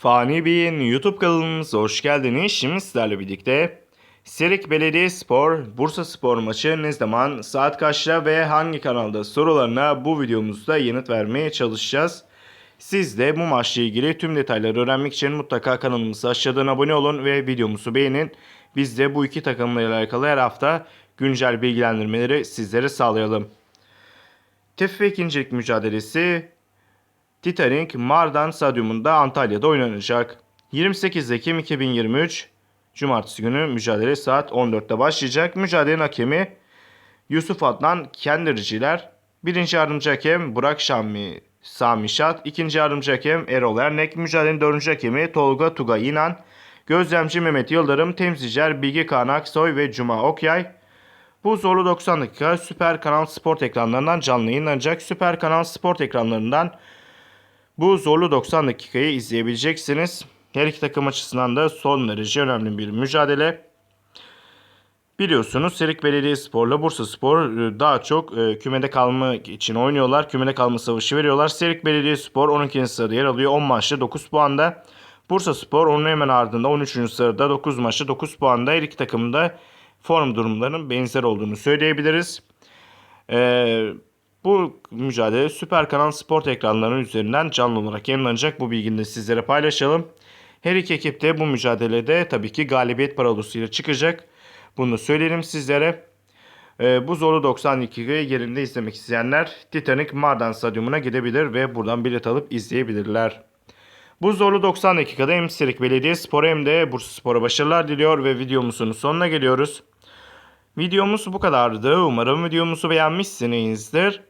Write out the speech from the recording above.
Fani Bey'in YouTube kanalımıza hoş geldiniz. Şimdi sizlerle birlikte Serik Belediyespor Bursa Spor maçı ne zaman, saat kaçta ve hangi kanalda sorularına bu videomuzda yanıt vermeye çalışacağız. Siz de bu maçla ilgili tüm detayları öğrenmek için mutlaka kanalımıza aşağıdan abone olun ve videomuzu beğenin. Biz de bu iki takımla alakalı her hafta güncel bilgilendirmeleri sizlere sağlayalım. TFF ikincilik mücadelesi Titanic Mardan Stadyumunda Antalya'da oynanacak. 28 Ekim 2023 Cumartesi günü mücadele saat 14'te başlayacak. Mücadelenin hakemi Yusuf Adnan Kendirciler. Birinci yardımcı hakem Burak Şammi Sami Şat. ikinci yardımcı hakem Erol Ernek. Mücadelenin dördüncü hakemi Tolga Tugay İnan. Gözlemci Mehmet Yıldırım. Temsilciler Bilgi Kaan Aksoy ve Cuma Okyay. Bu zorlu 90 dakika Süper Kanal Sport ekranlarından canlı yayınlanacak. Süper Kanal Sport ekranlarından bu zorlu 90 dakikayı izleyebileceksiniz. Her iki takım açısından da son derece önemli bir mücadele. Biliyorsunuz Serik Belediyespor'la Bursa Spor e, daha çok e, kümede kalma için oynuyorlar. Kümede kalma savaşı veriyorlar. Serik Belediyespor 12. sırada yer alıyor. 10 maçta 9 puanda. Bursa Spor onun hemen ardında 13. sırada 9 maçta 9 puanda. Her iki takımın da form durumlarının benzer olduğunu söyleyebiliriz. Eee bu mücadele Süper Kanal Sport ekranlarının üzerinden canlı olarak yayınlanacak. Bu bilgiyi de sizlere paylaşalım. Her iki ekip de bu mücadelede tabii ki galibiyet parolasıyla çıkacak. Bunu da söyleyelim sizlere. Ee, bu zorlu 92'yi yerinde izlemek isteyenler Titanic Mardan Stadyumuna gidebilir ve buradan bilet alıp izleyebilirler. Bu zorlu 90 dakikada hem Sirik Belediyespor hem de Bursa Spor'a başarılar diliyor ve videomuzun sonuna geliyoruz. Videomuz bu kadardı. Umarım videomuzu beğenmişsinizdir.